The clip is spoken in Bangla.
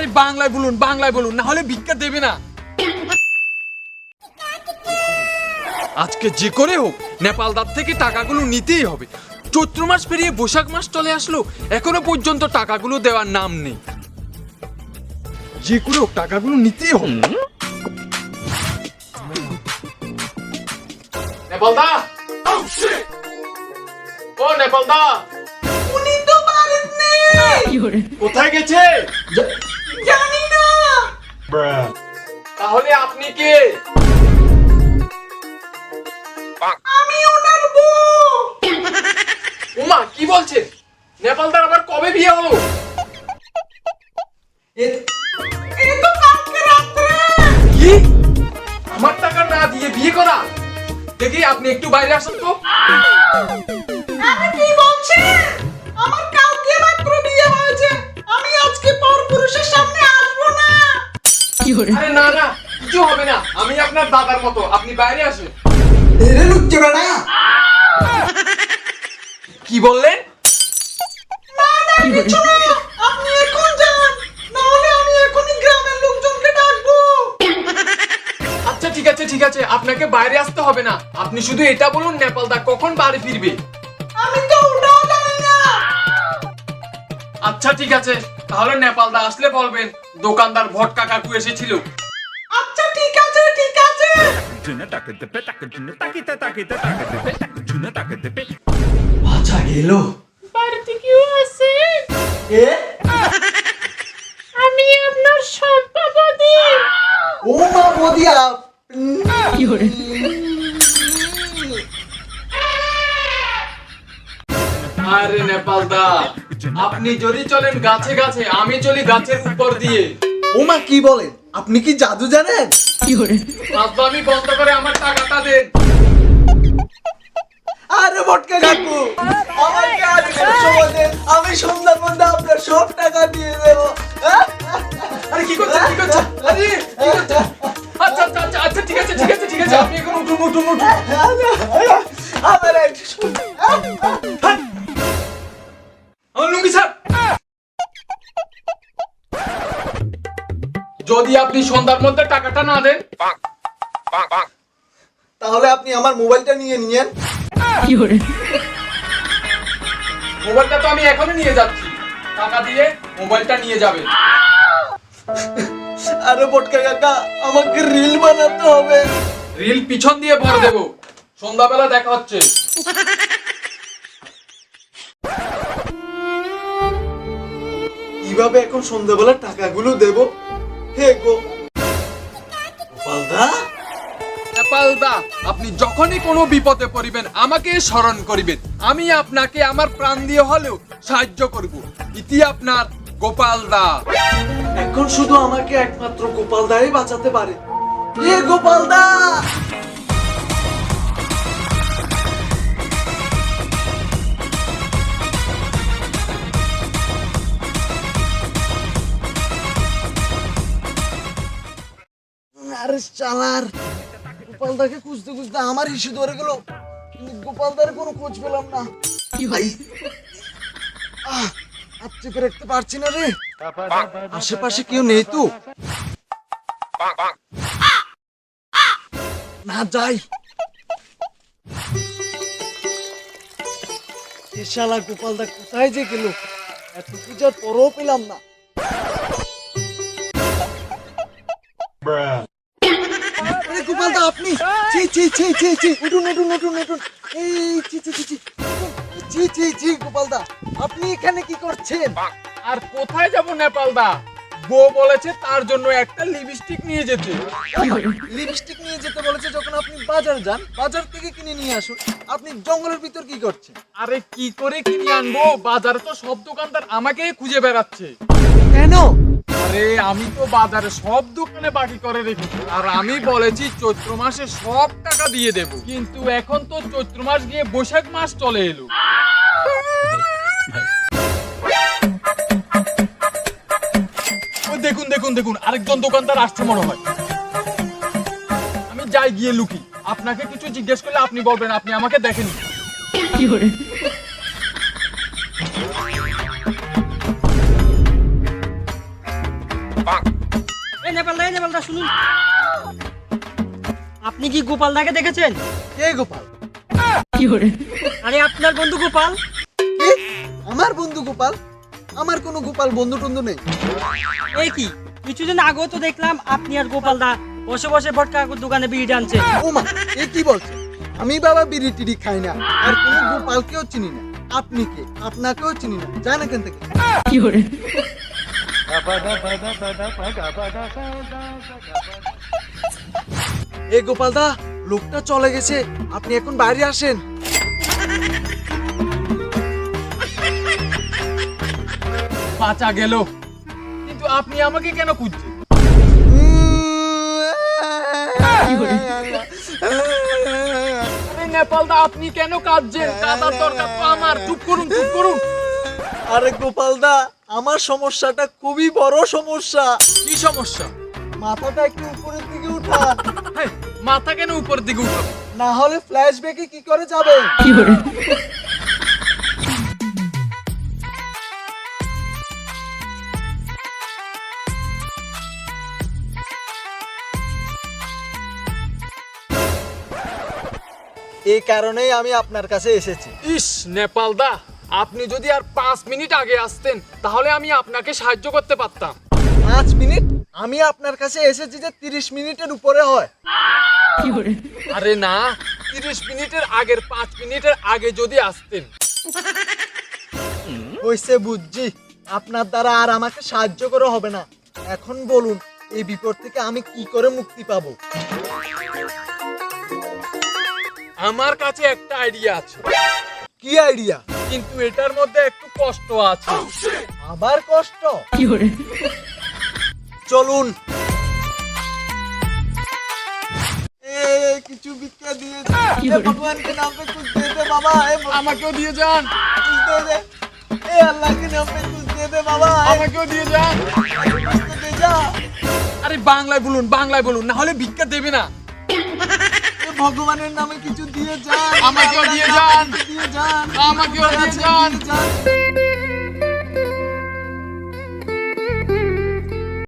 আরে বাংলায় বলুন বাংলায় বলুন না হলে ভিক্ষা দেবে না। আজকে যে করে হোক নেপাল দাঁত থেকে টাকাগুলো নিতেই হবে। চৈত্র মাস পেরিয়ে বৈশাখ মাস চলে আসলো এখনও পর্যন্ত টাকাগুলো দেওয়ার নাম নেই। যে করে হোক টাকাগুলো নিতেই হবে। নেপাল দা ও নেপাল দা উনি তো বাড়িতে নেই কোথায় গেছে? তাহলে আপনি কে? আমি ওনার বউ উমা কি বলছেন নেপালদার আবার কবে বিয়ে হলো? কি? আমার টাকা না দিয়ে বিয়ে করা? দেখি আপনি একটু বাইরে আসুন তো। আরে না না কিছু হবে না। আমি আপনার দাদার মতো আপনি বাইরে আসুন। এরে লুচ্চে কি বললেন? না না কিছু না আপনি এখন যান। নাহলে আমি এখনই গ্রামের লোকজনকে ডাকবো। আচ্ছা ঠিক আছে ঠিক আছে আপনাকে বাইরে আসতে হবে না। আপনি শুধু এটা বলুন নেপালদা কখন বাড়ি ফিরবে? আমি তো ওটাও জানি না। আচ্ছা ঠিক আছে। তাহলে নেপালদা আসলে বলবেন দোকানদার ভটকা কাকু এসেছিল। আচ্ছা ঠিক আছে ঠিক আছে। taka tepe taka juna takita takita taka tepe taka juna taka tepe. আচ্ছা গেল। বাড়িতে কেউ আছে? এ আমি আপনার সম্পাবদি ও মা বদিয়া আরে আপনি যদি চলেন গাছে গাছে আমি চলি গাছের উপর দিয়ে ও মা কি বলেন আপনি কি জাদু জানেন আমি বন্ধ করে আমার টাকাটা দেন আরে বটকে কাকু আমাকে আজকে সময় দেন আমি সন্ধ্যার মধ্যে আপনার সব টাকা দিয়ে দেবো হ্যাঁ? আরে কি করছেন কি করছেন আরে কি করছেন আচ্ছা আচ্ছা আচ্ছা আচ্ছা ঠিক আছে ঠিক আছে ঠিক আছে আপনি এখন উঠুন উঠুন উঠুন আমার আমার লুঙ্গি স্যার? যদি আপনি সন্ধ্যার মধ্যে টাকাটা না দেন। তাহলে আপনি আমার মোবাইলটা নিয়ে নিয়েন। মোবাইলটা তো আমি এখনই নিয়ে যাচ্ছি। টাকা দিয়ে মোবাইলটা নিয়ে যাবেন। আরে বটকে কাকা আমাকে রিল বানাতে হবে। রিল পিছন দিয়ে ভরে দেব। সন্ধ্যাবেলা দেখা হচ্ছে। কীভাবে এখন সন্ধ্যাবেলা টাকাগুলো দেব? হে গো। গোপালদা নেপালদা আপনি যখনই কোনো বিপদে পড়িবেন আমাকে স্মরণ করিবেন। আমি আপনাকে আমার প্রাণ দিয়ে হলেও সাহায্য করব। ইতি আপনার গোপালদা এখন শুধু আমাকে একমাত্র গোপালদাই বাঁচাতে পারে। হে গোপালদা আরে চালার গোপালদাকে খুঁজতে খুঁজতে আমার ধরে গেল। কিন্তু গোপালদার কোনো খোঁজ পেলাম না। ভাই? আহ হাত চেপে রাখতে পারছি না রে। আশেপাশে কেউ নেই তো। না যাই। শালা গোপালদা কোথায় যে গেল? এত পূজার পরও পেলাম না। আরে গোপালদা আপনি? ছি ছি ছি ছি ছি। উঠুন উঠুন উঠুন উঠুন। এই ছি ছি ছি উঠুন। ছি ছি ছি গোপালদা। আপনি এখানে কি করছেন? আর কোথায় যাব নেপালদা? বউ বলেছে তার জন্য একটা লিপস্টিক নিয়ে যেতে। লিপস্টিক নিয়ে যেতে বলেছে যখন আপনি বাজার যান বাজার থেকে কিনে নিয়ে আসুন। আপনি জঙ্গলের ভিতর কি করছেন? আরে কি করে কিনে আনব? বাজারে তো সব দোকানদার আমাকেই খুঁজে বেড়াচ্ছে। কেন? আরে, আমি তো বাজারে সব দোকানে বাকি করে রেখেছি। আর আমি বলেছি, চৈত্র মাসে সব টাকা দিয়ে দেব। কিন্তু এখন তো চৈত্র মাস গিয়ে বৈশাখ মাস চলে এলো। দেখুন দেখুন দেখুন, আরেকজন দোকানদার আসছে মনে হয়। আমি যাই গিয়ে লুকি। আপনাকে কিছু জিজ্ঞেস করলে আপনি বলবেন, আপনি আমাকে দেখেনি এই শুনুন। আপনি কি গোপালদাকে দেখেছেন? কে গোপাল? আরে আপনার বন্ধু গোপাল। আমার বন্ধু গোপাল? আমার কোনো গোপাল বন্ধু টন্ধু নেই। এই কি? কিছুদিন আগেও তো দেখলাম আপনি আর গোপালদা বসে বসে ভটকা দোকানে বিড়ি টানছে। এ কি বলছে? আমি বাবা বিড়ি টিড়ি খাই না আর কোনো গোপালকেও চিনি না। আপনি কে? আপনাকেও চিনি না। জান এখান থেকে। এ গোপাল দা লোকটা চলে গেছে। আপনি এখন বাইরে আসেন। বাঁচা গেল। কিন্তু আপনি আমাকে কেন খুঁজছেন? নেপালদা আপনি কেন কাঁদছেন? কাঁদার দরকার তো আমার। চুপ করুন চুপ করুন। আরে গোপালদা আমার সমস্যাটা খুবই বড় সমস্যা। কি সমস্যা? মাথাটা একটু উপরের দিকে হেই, মাথা কেন উপরের দিকে উঠাবো? না হলে ফ্ল্যাশব্যাকে কি করে যাবে? এই কারণেই আমি আপনার কাছে এসেছি। ইস নেপালদা। আপনি যদি আর পাঁচ মিনিট আগে আসতেন তাহলে আমি আপনাকে সাহায্য করতে পারতাম। পাঁচ মিনিট? আমি আপনার কাছে এসেছি যে তিরিশ মিনিটের উপরে হয়। আরে না তিরিশ মিনিটের আগের পাঁচ মিনিটের আগে যদি আসতেন। হয়েছে বুঝছি। আপনার দ্বারা আর আমাকে সাহায্য করে হবে না। এখন বলুন এই বিপদ থেকে আমি কি করে মুক্তি পাবো? আমার কাছে একটা আইডিয়া আছে। কি আইডিয়া কিন্তু এটার মধ্যে একটু কষ্ট আছে। oh, আবার কষ্ট? চলুন। কিছু ভগবানকে নাম দে দে বাবা। আমাকেও দিয়ে যান। এ আল্লাহকে নাম দে দে বাবা। আমাকেও দিয়ে যান। আরে বাংলায় বলুন বাংলায় বলুন না হলে ভিক্ষা দেবে না। ভগবানের নামে কিছু দিয়ে যান। আমাকেও দিয়ে যান। দিয়ে যান। আমাকেও দিয়ে যান।